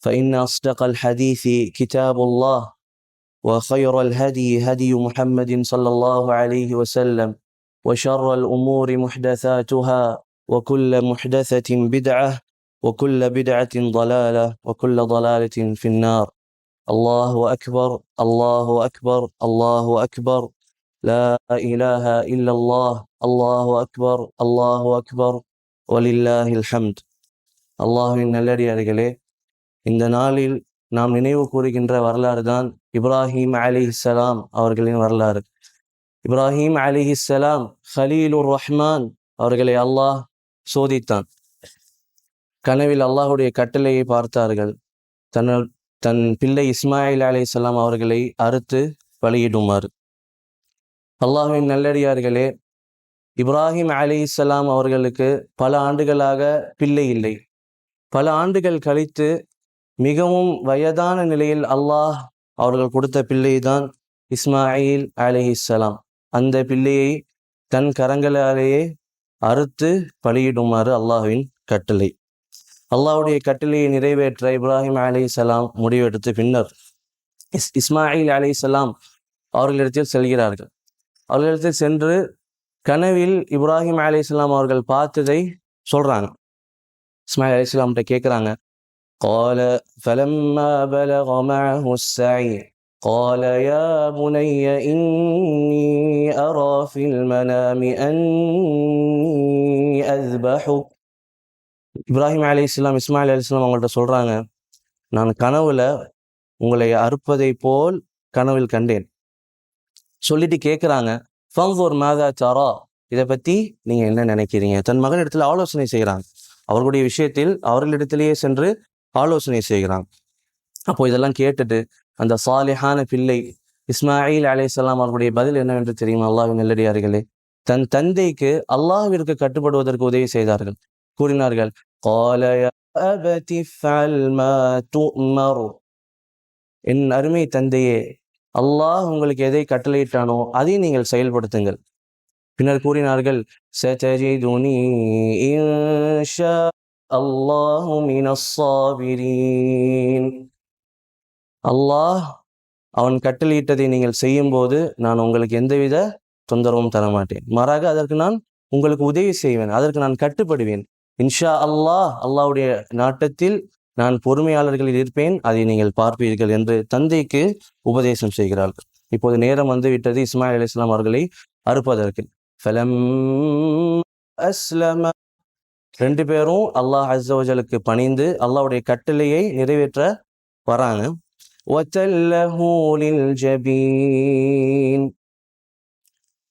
فإن أصدق الحديث كتاب الله وخير الهدي هدي محمد صلى الله عليه وسلم وشر الأمور محدثاتها وكل محدثة بدعة وكل بدعة ضلالة وكل ضلالة في النار. الله أكبر الله أكبر الله أكبر. لا إله إلا الله الله أكبر الله أكبر. ولله الحمد. الله إن الذي இந்த நாளில் நாம் நினைவு கூறுகின்ற வரலாறு தான் இப்ராஹிம் அலிஹிஸ்ஸலாம் அவர்களின் வரலாறு. இப்ராஹிம் அலிஹிஸ்ஸலாம் ஹலீலுர் ரஹ்மான் அவர்களை அல்லாஹ் சோதித்தான். கனவில் அல்லாஹுடைய கட்டளையை பார்த்தார்கள். தன் தன் பிள்ளை இஸ்மாயில் அலிசல்லாம் அவர்களை அறுத்து பலியிடுமாறு. அல்லாஹுவின் நல்லடியார்களே இப்ராஹிம் அலிஹிஸ்ஸலாம் அவர்களுக்கு பல ஆண்டுகளாக பிள்ளை இல்லை. பல ஆண்டுகள் கழித்து மிகவும் வயதான நிலையில் அல்லாஹ் அவர்கள் கொடுத்த பிள்ளை தான் இஸ்மாயில் அலிஹிஸ்லாம் அந்த பிள்ளையை தன் கரங்களாலேயே அறுத்து பலியிடுமாறு அல்லாஹ்வின் கட்டளை. அல்லாஹ்வுடைய கட்டளையை நிறைவேற்ற இப்ராஹிம் அலிசலாம் முடிவெடுத்து பின்னர் இஸ் இஸ்மாயில் அலிசலாம் அவர்களிடத்தில் செல்கிறார்கள். அவர்களிடத்தில் சென்று கனவில் இப்ராஹிம் அலிஸ்லாம் அவர்கள் பார்த்ததை சொல்கிறாங்க இஸ்மாயில் அலிஸ்லாம்கிட்ட கேட்குறாங்க قال فلما بلغ معه السعي قال يا بني إني أرى في المنام أني أذبحك இப்ராஹிம் அலி இஸ்லாம் இஸ்மாயில் அலி இஸ்லாம் அவங்கள்ட்ட சொல்றாங்க நான் கனவுல உங்களை அறுப்பதை போல் கனவில் கண்டேன் சொல்லிட்டு கேட்குறாங்க ஃபங்கூர் மாதா சாரா இதை பத்தி நீங்க என்ன நினைக்கிறீங்க தன் மகன் இடத்துல ஆலோசனை செய்கிறாங்க அவர்களுடைய விஷயத்தில் அவர்களிடத்திலேயே சென்று ஆலோசனை செய்கிறான். அப்போ இதெல்லாம் கேட்டுட்டு அந்த சாலிஹான பிள்ளை இஸ்மாயில் அலையாம் அவர்களுடைய பதில் என்னவென்று தெரியும்? அல்லாஹின் நெல்லடியார்களே தன் தந்தைக்கு அல்லாஹிற்கு கட்டுப்படுவதற்கு உதவி செய்தார்கள். கூறினார்கள் என் அருமை தந்தையே அல்லாஹ் உங்களுக்கு எதை கட்டளையிட்டானோ அதை நீங்கள் செயல்படுத்துங்கள். பின்னர் கூறினார்கள் சஜிதுனி இன்ஷா அல்லாஹு அல்லாஹ் அவன் கட்டளையிட்டதை நீங்கள் செய்யும்போது நான் உங்களுக்கு எந்தவித தொந்தரவும் தரமாட்டேன். மாறாக அதற்கு நான் உங்களுக்கு உதவி செய்வேன் அதற்கு நான் கட்டுப்படுவேன். இன்ஷா அல்லாஹ் அல்லாஹ்வுடைய நாட்டத்தில் நான் பொறுமையாளர்களில் இருப்பேன் அதை நீங்கள் பார்ப்பீர்கள் என்று தந்தைக்கு உபதேசம் செய்கிறார்கள் இப்போது நேரம் வந்து விட்டது இஸ்மாயில் அலிஸ்லாம் அவர்களை அறுப்பதற்கு. அஸ்லம ரெண்டு பேரும் அல்லாஹ் அஸ்ஸவஜலுக்கு பணிந்து அல்லாவுடைய கட்டளையை நிறைவேற்ற வராங்க.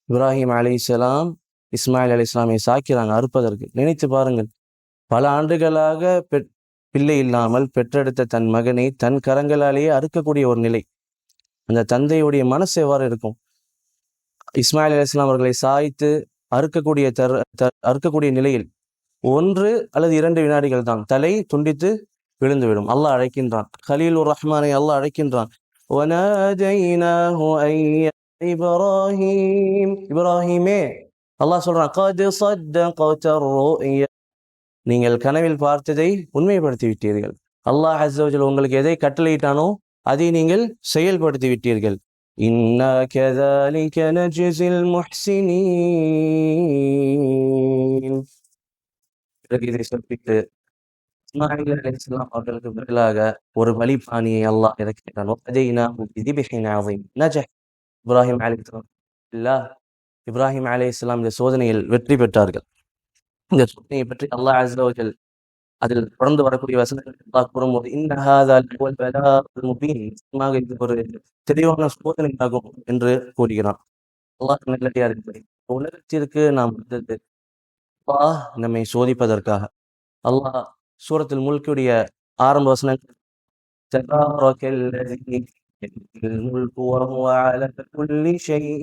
இப்ராஹிம் அலி இஸ்லாம் இஸ்மாயில் அலி இஸ்லாமை சாக்கிறாங்க அறுப்பதற்கு. நினைத்து பாருங்கள் பல ஆண்டுகளாக பெ பிள்ளை இல்லாமல் பெற்றெடுத்த தன் மகனை தன் கரங்களாலேயே அறுக்கக்கூடிய ஒரு நிலை. அந்த தந்தையுடைய மனசு எவ்வாறு இருக்கும்? இஸ்மாயில் அலி இஸ்லாம் அவர்களை சாய்த்து அறுக்கக்கூடிய தர் அறுக்கக்கூடிய நிலையில் ஒன்று அல்லது இரண்டு வினாடிகள் தான். தலை துண்டித்து விழுந்துவிடும். அல்லாஹ் அழைக்கின்றான். ஹலீலுர் ரஹ்மானை அல்லாஹ் அழைக்கின்றான். இப்ராஹிம். இப்ராஹிமே அல்லாஹ் சொல்றான் நீங்கள் கனவில் பார்த்ததை உண்மைப்படுத்தி விட்டீர்கள் அல்லாஹ் அசோஜல் உங்களுக்கு எதை கட்டளையிட்டானோ அதை நீங்கள் செயல்படுத்தி விட்டீர்கள் இன்ன கதாலிக நஜிசில் முஹ்சினீன் இதை சொல்லிட்டு அவர்களுக்கு பதிலாக ஒரு வழிபாணியை அல்லாஹ் எதை கேட்டானோ அஜய்னா இப்ராஹிம் அலி இல்லா இப்ராஹிம் அலி இஸ்லாம் இந்த சோதனையில் வெற்றி பெற்றார்கள். இந்த சோதனையை பற்றி அல்லாஹ் அஸ்லோஜல் அதில் தொடர்ந்து வரக்கூடிய வசனங்கள் கூறும்போது இந்த இது ஒரு தெளிவான சோதனை ஆகும் என்று கூறுகிறான். அல்லாஹ் நல்லடியார்கள் உலகத்திற்கு நாம் வந்தது அல்லாஹ் நம்மை சோதிப்பதற்காக அல்லாஹ் சூரத்தில் முல்குடைய ஆரம்ப வசனங்கள் تبارك الذي بيده الملك وهو على كل شيء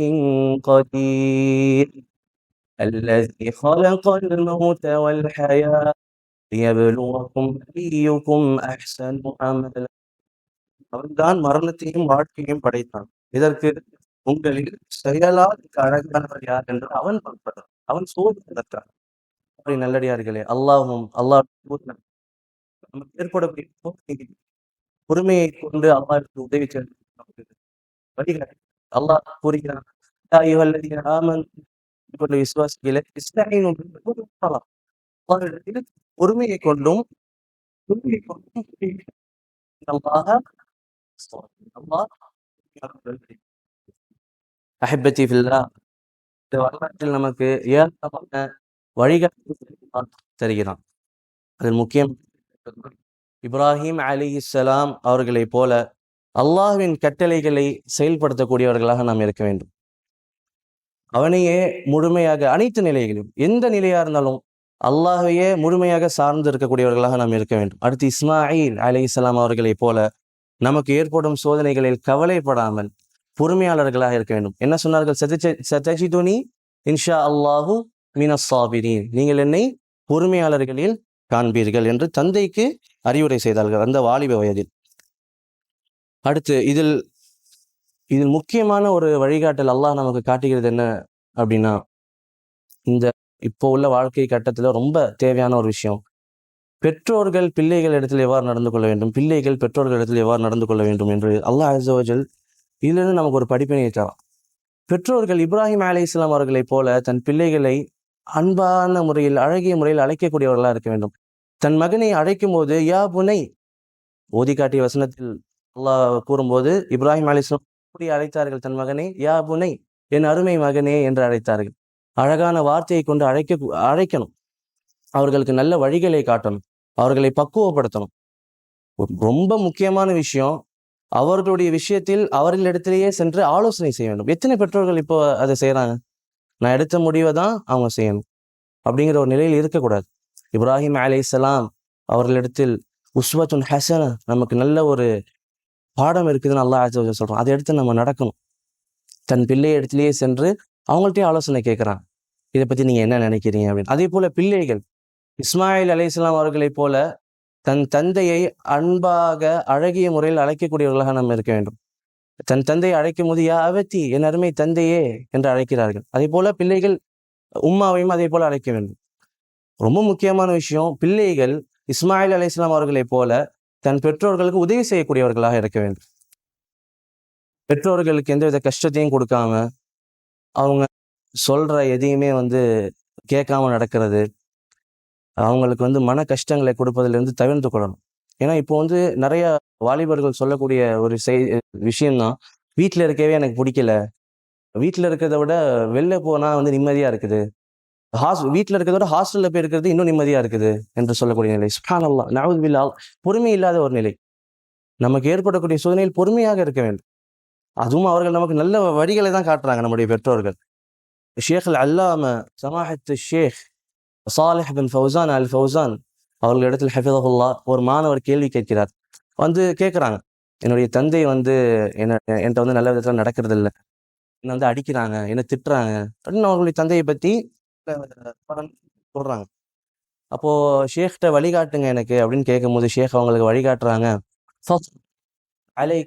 قدير الذي خلق الموت والحياة ليبلوكم أيكم أحسن عملا அவன்தான் மரணத்தையும் வாழ்க்கையும் படைத்தான் இதற்கு உங்களில் செயலால் அழகானவர் யார் என்று அவன் பார்ப்பதான் அவன் சோதிப்பதற்காக அப்படி நல்லடியார்களே. அல்லாவும் அல்லாஹ் நமக்கு ஏற்படக்கூடிய பொறுமையை கொண்டு அல்லாவிற்கு உதவி வழிகாட்டு அல்லாஹ் கூறுகிறான் விசுவாசிகளே இஸ்தஈனு பொறுமையை கொண்டும் பொறுமையை கொண்டும் அல்லாஹ் அல்லாஹ் ஃபில்லா இந்த வரலாற்றில் நமக்கு ஏராளமான வழிகாட்டு தருகிறான். அதில் முக்கியம் இப்ராஹிம் அலிஹிஸ்ஸலாம் அவர்களைப் போல அல்லாஹ்வின் கட்டளைகளை செயல்படுத்தக்கூடியவர்களாக நாம் இருக்க வேண்டும். அவனையே முழுமையாக அனைத்து நிலைகளிலும் எந்த நிலையா இருந்தாலும் அல்லாஹையே முழுமையாக சார்ந்து இருக்கக்கூடியவர்களாக நாம் இருக்க வேண்டும். அடுத்து இஸ்மாயில் அலிஹிஸ்ஸலாம் அவர்களைப் போல நமக்கு ஏற்படும் சோதனைகளில் கவலைப்படாமல் பொறுமையாளர்களாக இருக்க வேண்டும். என்ன சொன்னார்கள்? சதஜிதுனி இன்ஷா அல்லாஹு மினஸ் நீங்கள் என்னை பொறுமையாளர்களில் காண்பீர்கள் என்று தந்தைக்கு அறிவுரை செய்தார்கள் அந்த வாலிப வயதில். அடுத்து இதில் இதில் முக்கியமான ஒரு வழிகாட்டல் அல்லாஹ் நமக்கு காட்டுகிறது என்ன அப்படின்னா இந்த இப்போ உள்ள வாழ்க்கை கட்டத்தில் ரொம்ப தேவையான ஒரு விஷயம். பெற்றோர்கள் பிள்ளைகள் இடத்தில் எவ்வாறு நடந்து கொள்ள வேண்டும்? பிள்ளைகள் பெற்றோர்கள் இடத்தில் எவ்வாறு நடந்து கொள்ள வேண்டும் என்று அல்லாஹ் அசோஜல் இதிலிருந்து நமக்கு ஒரு படிப்பினை தரான். பெற்றோர்கள் இப்ராஹிம் அலி இஸ்லாம் அவர்களைப் போல தன் பிள்ளைகளை அன்பான முறையில் அழகிய முறையில் அழைக்கக்கூடியவர்களாக இருக்க வேண்டும். தன் மகனை அழைக்கும் போது யா புனை! ஓதி காட்டிய வசனத்தில் அல்லாஹ் கூறும்போது இப்ராஹிம் அலிஸ்லாம் எப்படி அழைத்தார்கள் தன் மகனை? யா புனை! என் அருமை மகனே! என்று அழைத்தார்கள். அழகான வார்த்தையை கொண்டு அழைக்க அழைக்கணும். அவர்களுக்கு நல்ல வழிகளை காட்டணும். அவர்களை பக்குவப்படுத்தணும். ரொம்ப முக்கியமான விஷயம் அவர்களுடைய விஷயத்தில் அவர்களிடத்திலேயே சென்று ஆலோசனை செய்ய வேண்டும். எத்தனை பெற்றோர்கள் இப்போ அதை செய்கிறாங்க நான் எடுத்த முடிவை தான் அவங்க செய்யணும். அப்படிங்கிற ஒரு நிலையில் இருக்கக்கூடாது. இப்ராஹிம் அலைசலாம் அவர்களிடத்தில் உஸ்வத்துன் ஹசன நமக்கு நல்ல ஒரு பாடம் இருக்குதுன்னு அல்லா ஆச்சு சொல்கிறோம் அதை எடுத்து நம்ம நடக்கணும். தன் பிள்ளை இடத்துலையே சென்று அவங்கள்ட்டயே ஆலோசனை கேட்குறான். இதை பற்றி நீங்கள் என்ன நினைக்கிறீங்க அப்படின்னு. அதே போல் பிள்ளைகள் இஸ்மாயில் அலையாம் அவர்களைப் போல தன் தந்தையை அன்பாக அழகிய முறையில் அழைக்கக்கூடியவர்களாக நம்ம இருக்க வேண்டும். தன் தந்தையை அழைக்கும் போது யா அவத்தி என் அருமை தந்தையே என்று அழைக்கிறார்கள். அதே போல பிள்ளைகள் உம்மாவையும் அதே போல அழைக்க வேண்டும். ரொம்ப முக்கியமான விஷயம் பிள்ளைகள் இஸ்மாயில் அலி இஸ்லாம் அவர்களைப் போல தன் பெற்றோர்களுக்கு உதவி செய்யக்கூடியவர்களாக இருக்க வேண்டும். பெற்றோர்களுக்கு எந்தவித கஷ்டத்தையும் கொடுக்காம அவங்க சொல்ற எதையுமே வந்து கேட்காம நடக்கிறது. அவங்களுக்கு வந்து மன கஷ்டங்களை கொடுப்பதிலிருந்து தவிர்த்து கொள்ளணும். ஏன்னா இப்போ வந்து நிறையா வாலிபர்கள் சொல்லக்கூடிய ஒரு செய் விஷயம்தான். வீட்டில் இருக்கவே எனக்கு பிடிக்கல. வீட்டில் இருக்கிறத விட வெளில போனால் வந்து நிம்மதியாக இருக்குது. ஹாஸ் வீட்டில் இருக்கிறத விட ஹாஸ்டலில் போய் இருக்கிறது இன்னும் நிம்மதியாக இருக்குது என்று சொல்லக்கூடிய நிலை. சுஹானல்லா அல்லா பொறுமை இல்லாத ஒரு நிலை. நமக்கு ஏற்படக்கூடிய சூழ்நிலையில் பொறுமையாக இருக்க வேண்டும். அதுவும் அவர்கள் நமக்கு நல்ல வழிகளை தான் காட்டுறாங்க நம்முடைய பெற்றோர்கள். ஷேக் அல் அல்லாம சமாஹத்து ஷேக் சாலிஹ் பின் ஃபௌசான் அல் ஃபவுசான் அவர்கள் இடத்தில் ஹஃபிதஹுல்லா ஒரு மாணவர் கேள்வி கேட்கிறார். வந்து கேட்குறாங்க என்னுடைய தந்தை வந்து என்ன என்கிட்ட வந்து நல்ல விதத்தில் நடக்கிறது இல்லை என்னை வந்து அடிக்கிறாங்க என்ன திட்டுறாங்க அப்படின்னு அவங்களுடைய தந்தையை பற்றி சொல்றாங்க அப்போ ஷேக்கிட்ட வழிகாட்டுங்க எனக்கு அப்படின்னு கேட்கும்போது ஷேக் அவங்களுக்கு வழிகாட்டுறாங்க. அலை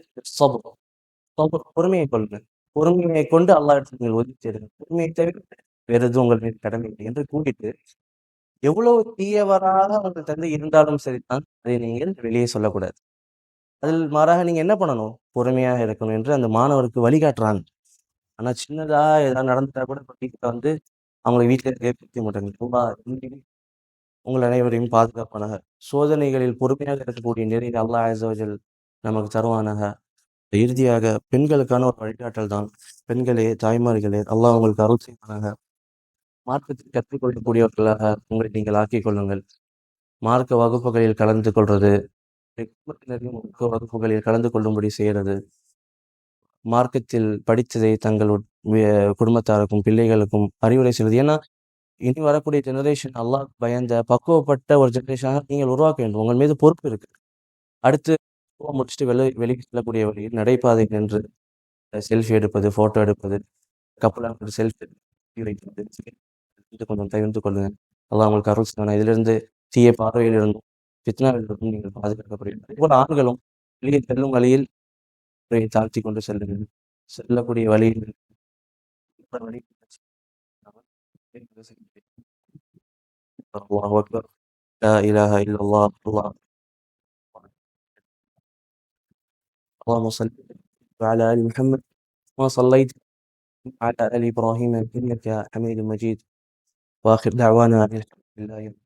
பொறுமையை கொள்ளுங்க பொறுமையை கொண்டு அல்லா இடத்துல நீங்கள் ஒதுக்கி சேருங்க பொறுமையை தவிர வேறு எதுவும் உங்கள் மீது கடமை இல்லை என்று கூட்டிட்டு எவ்வளவு தீயவராக உங்கள் தந்தை இருந்தாலும் சரிதான் அதை நீங்கள் வெளியே சொல்லக்கூடாது. அதில் மாறாக நீங்கள் என்ன பண்ணணும்? பொறுமையாக இருக்கணும் என்று அந்த மாணவருக்கு வழிகாட்டுறாங்க. ஆனால் சின்னதாக ஏதாவது நடந்துட்டா கூட வீட்டுல வந்து அவங்களை வீட்டில் கேட்க பிடிக்க மாட்டாங்க. உங்கள் அனைவரையும் பாதுகாப்பானாக. சோதனைகளில் பொறுமையாக இருக்கக்கூடிய நிறைய அல்லா ஆசோஜல் நமக்கு தருவானாக. இறுதியாக பெண்களுக்கான ஒரு வழிகாட்டல் தான். பெண்களே தாய்மார்களே அல்லாஹ் உங்களுக்கு அருள் செய்வானாக. மார்க்கத்தில் கற்றுக்கொள்ளக்கூடியவர்களாக உங்களை நீங்கள் ஆக்கிக் கொள்ளுங்கள். மார்க்க வகுப்புகளில் கலந்து கொள்வது குடும்பத்தினரையும் வகுப்புகளில் கலந்து கொள்ளும்படி செய்கிறது. மார்க்கத்தில் படித்ததை தங்கள் குடும்பத்தாருக்கும் பிள்ளைகளுக்கும் அறிவுரை செய்வது. ஏன்னா இனி வரக்கூடிய ஜெனரேஷன் அல்லாஹ் பயந்த பக்குவப்பட்ட ஒரு ஜெனரேஷனாக நீங்கள் உருவாக்க வேண்டும். உங்கள் மீது பொறுப்பு இருக்கு. அடுத்து முடிச்சுட்டு வெளி வெளியே செல்லக்கூடிய வழியில் நடைபாதை நின்று செல்ஃபி எடுப்பது ஃபோட்டோ எடுப்பது கப்பலாக செல்ஃபி வைப்பது கொஞ்சம் தவிர்த்து கொள்ளுங்கள் அல்லாஹ் உங்களுக்கு அருள் செய்வானா இதிலிருந்து தீய பார்வையிலிருந்தும் ஃபித்னாவிலிருந்தும் நீங்கள் பாதுகாக்கப்படுவீர்கள் அதேபோல் ஆண்களும் வெளியே செல்லும் வழியில் உரையை தாழ்த்தி கொண்டு செல்லுங்கள் செல்லக்கூடிய வழியில் வழி الله أكبر لا إله إلا الله الله اللهم صل وعلى آل محمد ما صليت على آل إبراهيم إنك حميد مجيد وآخر دعوانا أن الحمد لله رب العالمين.